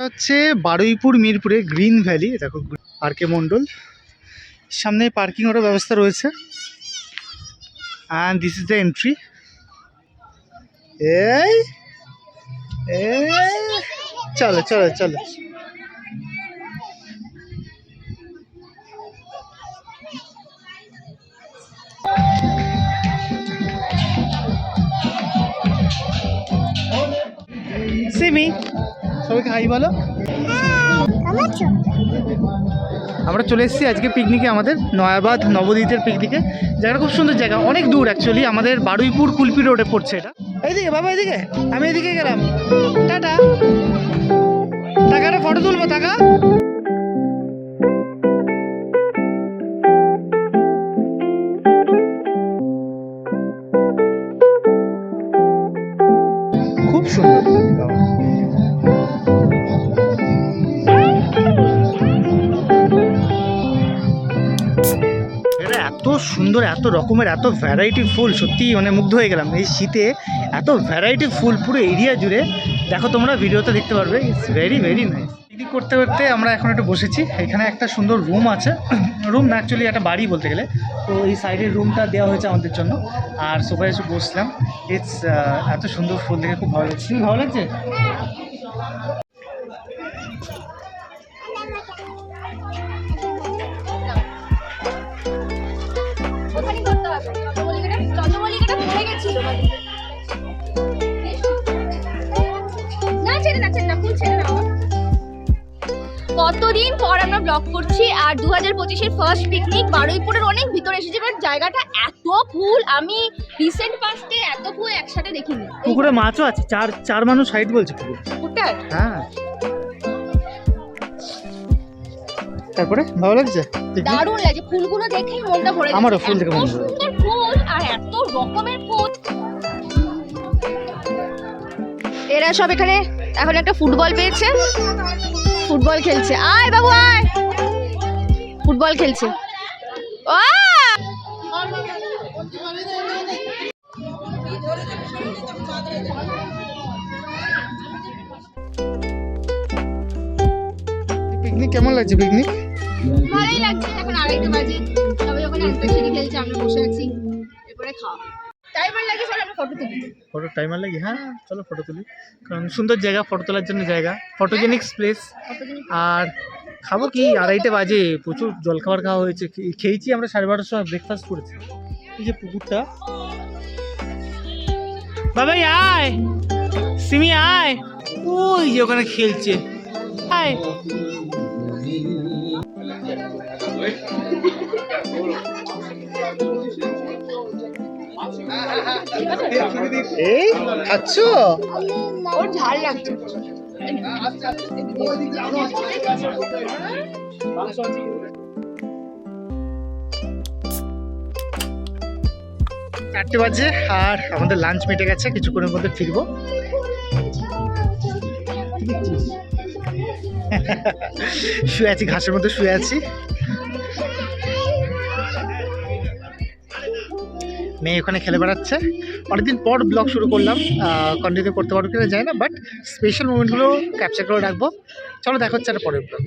হচ্ছে বারুইপুর মিরপুরে green valley দেখো পার্কে মণ্ডল। সামনে পার্কিং এরও ব্যবস্থা রয়েছে। And this is the entry এই এই, চলো চলো চলো। সিমি সবাইকে হাই বলো। আমরা চলে এসেছি আজকে পিকনিকে আমাদের নয়াবাদ নবদ্বীপের পিকনিকে জায়গাটা খুব সুন্দর জায়গা, অনেক দূর অ্যাকচুয়ালি আমাদের বারুইপুর কুলপি রোডে পড়ছে এটা। এইদিকে, বাবা, এইদিকে, আমি এদিকে গেলাম। টাটা। টাকাটা ফটো তুলবো, টাকা। খুব সুন্দর। এত সুন্দর, এত রকমের, এত ভ্যারাইটি ফুল, সত্যি মানে মুগ্ধ হয়ে গেলাম। এই শীতে এত ভ্যারাইটি ফুল, পুরো এরিয়া জুড়ে। দেখো তোমরা ভিডিওতে দেখতে পারবে it's very very nice picnic করতে করতে আমরা এখন একটু বসেছি। এখানে একটা সুন্দর রুম আছে। রুম না অ্যাকচুয়ালি একটা বাড়ি বলতে গেলে। তো এই সাইডের রুমটা দেওয়া হয়েছে আমাদের জন্য। আর সোফায় এসে বসলাম। ইটস এত সুন্দর ফুল দেখে খুব ভালো লাগছে। ভালো লাগছে? না ছেড়ে না ছেড়ে না ফুল ছেড়ে না কতদিন পর আমরা ব্লগ করছি আর দু হাজার পঁচিশের ফার্স্ট পিকনিক বারুইপুরের অনেক ভিতরে এসেছে বাট জায়গাটা এত ফুল আমি রিসেন্ট পাস্টে এত ফুল একসাথে দেখিনি। পুকুরে মাছও আছে চার চার মানুষ হাইট বলছে পুকুর। পুকুরটার হ্যাঁ। তারপরে ভালো লাগছে? দারুণ লাগছে ফুলগুলো দেখেই মনটা ভরে আমারও ফুল দেখে মন ভরে রকমের ফুল এরা সব এখানে এখন একটা ফুটবল পেয়েছে। ফুটবল খেলছে। আয় বাবু আয়। ফুটবল খেলছে। ও! পিকনিক কেমন লাগছে পিকনিক? ভালোই লাগছে। এখন আড়াইটা বাজে। সবাই ওখানে অন্তাক্ষরী খেলছে। আমরা বসে আছি। এরপরে খাওয়া টাইমার লাগে চলো আমরা ফটো তুলি। ফটো টাইমার লাগে? হ্যাঁ চলো ফটো তুলি। কারণ সুন্দর জায়গা ফটো তোলার জন্য জায়গা। ফটোজেনিক প্লেস আর খাব কি? আড়াইটে বাজে প্রচুর জলখাবার খাওয়া হয়েছে। খেয়েছি আমরা সাড়ে বারোটার সময় ব্রেকফাস্ট করেছি। এই যে পুকুরটা। বাবাই আয়! সিমি আয়! ওই যে ওখানে খেলছে। আয়! এই খাচ্ছ? ওর ঝাল লাগছে। চারটে বাজে আর আমাদের লাঞ্চ মিটে গেছে কিছুক্ষণের মধ্যে ফিরবো। শুয়ে আছি ঘাসের মধ্যে শুয়ে আছি। মেয়ে ওখানে খেলে বেড়াচ্ছে। অনেকদিন পর ব্লগ শুরু করলাম কন্টিনিউ করতে পারব কিনা যায় না বাট স্পেশাল মুমেন্টগুলো ক্যাপচার করে রাখব। চলো দেখা হচ্ছে একটা পরের ব্লগ